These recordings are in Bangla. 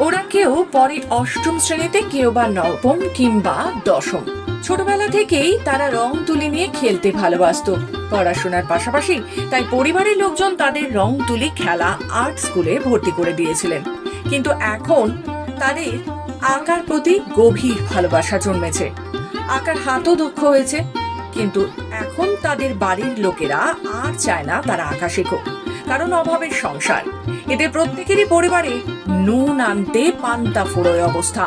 ওরা কেউ পরে অষ্টম শ্রেণীতে কেউ বা নবম কিংবা দশম। ছোটবেলা থেকেই তারা রং তুলি নিয়ে খেলতে ভালোবাসতো। পড়াশোনার পাশাপাশি তাই পরিবারের লোকজন তাদের রং তুলি খেলা আর্ট স্কুলে ভর্তি করে দিয়েছিলেন। কিন্তু এখন তাদের আঁকার প্রতি গভীর ভালোবাসা জন্মেছে। আঁকার হাতও দক্ষ হয়েছে। কিন্তু এখন তাদের বাড়ির লোকেরা আর চায় না তারা আঁকা শেখুক। কারণ অভাবের সংসার। এদের প্রত্যেকেরই পরিবারে নুন আনতে পান্তা ফুরোয় অবস্থা।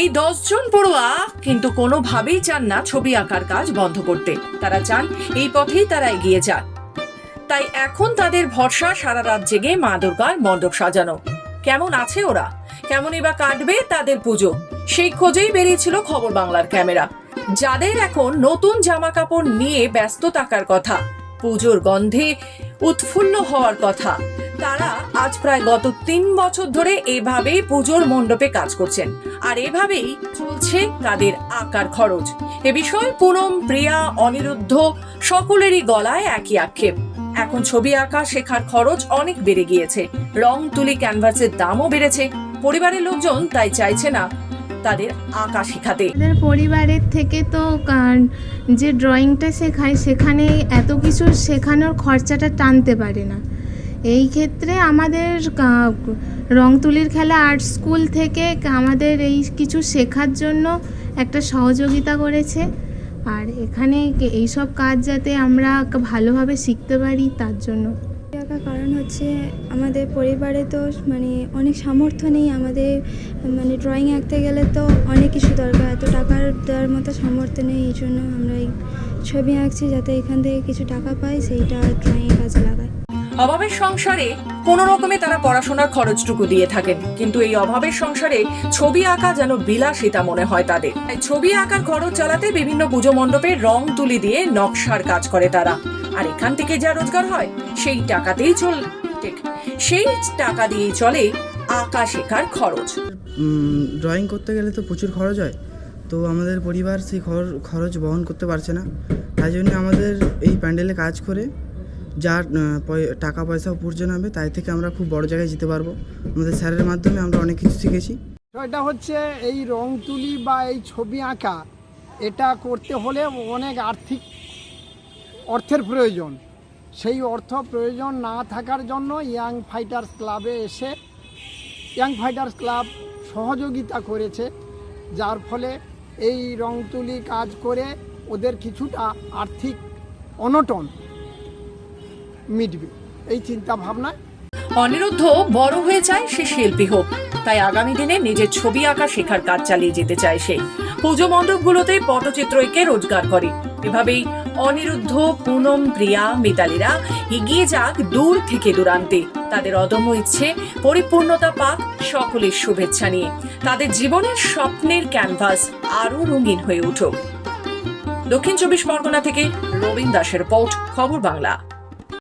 এই দশজন পড়ুয়া কিন্তু কোনোভাবেই চান না ছবি আঁকার কাজ বন্ধ করতে। তারা চান এই পথেই তারা এগিয়ে যাক তাই এখন তাদের ভরসা সারা রাত জেগে মা দুর্গার মণ্ডপ সাজানো। কেমন আছে ওরা? কেমনই বা কাটবে তাদের পুজো? সেই খোঁজেই বেরিয়েছিল খবর বাংলার ক্যামেরা। যাদের এখন নতুন জামা কাপড় নিয়ে ব্যস্ত থাকার কথা। পুজোর গন্ধে উৎফুল্ল হওয়ার কথা। তারা আজ প্রায় গত তিন বছর ধরে এভাবেই পুজোর মণ্ডপে কাজ করছেন। আর এভাবেই চলছে তাদের আকার খরচ। এ বিষয়ে পুনম, প্রিয়া, অনিরুদ্ধ সকলেরই গলায় একই আক্ষেপ। এখন ছবি আঁকা শেখার খরচ অনেক বেড়ে গিয়েছে। রং তুলি ক্যানভাসের দামও বেড়েছে। পরিবারের লোকজন তাই চাইছে না তাদের আঁকা শেখাতে। আমাদের পরিবারের থেকে তো যে ড্রয়িংটা শেখায় সেখানে এত কিছু শেখানোর খরচাটা টানতে পারে না। এই ক্ষেত্রে আমাদের রং তুলির খেলা আর্ট স্কুল থেকে আমাদের এই কিছু শেখার জন্য একটা সহযোগিতা করেছে। আর এখানে এইসব কাজ যাতে আমরা ভালোভাবে শিখতে পারি, তার জন্য। আঁকার কারণ হচ্ছে আমাদের পরিবারে তো মানে অনেক সামর্থ্য নেই, আমাদের মানে ড্রয়িং আঁকতে গেলে তো অনেক কিছু দরকার, এত টাকার দেওয়ার মতো সামর্থ্য নেই, এই জন্য আমরা এই ছবি আঁকছি যাতে এখান থেকে কিছু টাকা পাই সেইটা ড্রয়িংয়ের কাজে লাগায়। অভাবের সংসারে কোনো রকমে তারা পড়াশোনার খরচটুকু দিয়ে থাকেন, কিন্তু এই অভাবের সংসারে ছবি আঁকা যেন বিলাসিতা মনে হয় তাদের। ছবি আঁকার খরচ চালাতে বিভিন্ন পুজো মণ্ডপে রং তুলি দিয়ে নকশার কাজ করে তারা। আর এখান থেকে যা রোজগার হয় সেই টাকাতেই চল সেই টাকা দিয়েই চলে আঁকা শেখার খরচ। ড্রয়িং করতে গেলে তো প্রচুর খরচ হয়। তো আমাদের পরিবার সেই খর- খরচ বহন করতে পারছে না। তাই জন্য আমাদের এই প্যান্ডেলে কাজ করে যা পয়- টাকা পয়সা উপার্জন হবে তাই থেকে আমরা খুব বড় জায়গায় যেতে পারব। আমাদের স্যারের মাধ্যমে আমরা অনেক কিছু শিখেছি। এটা হচ্ছে এই রং তুলি বা এই ছবি আঁকা। এটা করতে হলে অনেক আর্থিক অর্থের প্রয়োজন। সেই অর্থ প্রয়োজন না থাকার জন্য ইয়াং ফাইটার্স ক্লাবে এসে ইয়াং ফাইটার্স ক্লাব সহযোগিতা করেছে, যার ফলে এই রং তুলি কাজ করে ওদের কিছুটা আর্থিক অনটন মিটবে। এই চিন্তা ভাবনায় অনিরুদ্ধ বড় হয়ে চায় সে শিল্পী হোক। তাই আগামী দিনে নিজের ছবি আঁকা শেখার কাজ চালিয়ে যেতে চায় সে। পুজো মণ্ডপগুলোতে পটচিত্র এঁকে রোজগার করে। এভাবেই অনিরুদ্ধ পুনম প্রিয়া মিতালিরা এগিয়ে যাক দূর থেকে দূরান্তে। তাদের অদম্য ইচ্ছে, পরিপূর্ণতা পাক সকলের শুভেচ্ছা নিয়ে। তাদের জীবনের স্বপ্নের ক্যানভাস আরও রঙিন হয়ে উঠুক। দক্ষিণ চব্বিশ পরগনা থেকে রবীন দাসের রিপোর্ট, খবর বাংলা।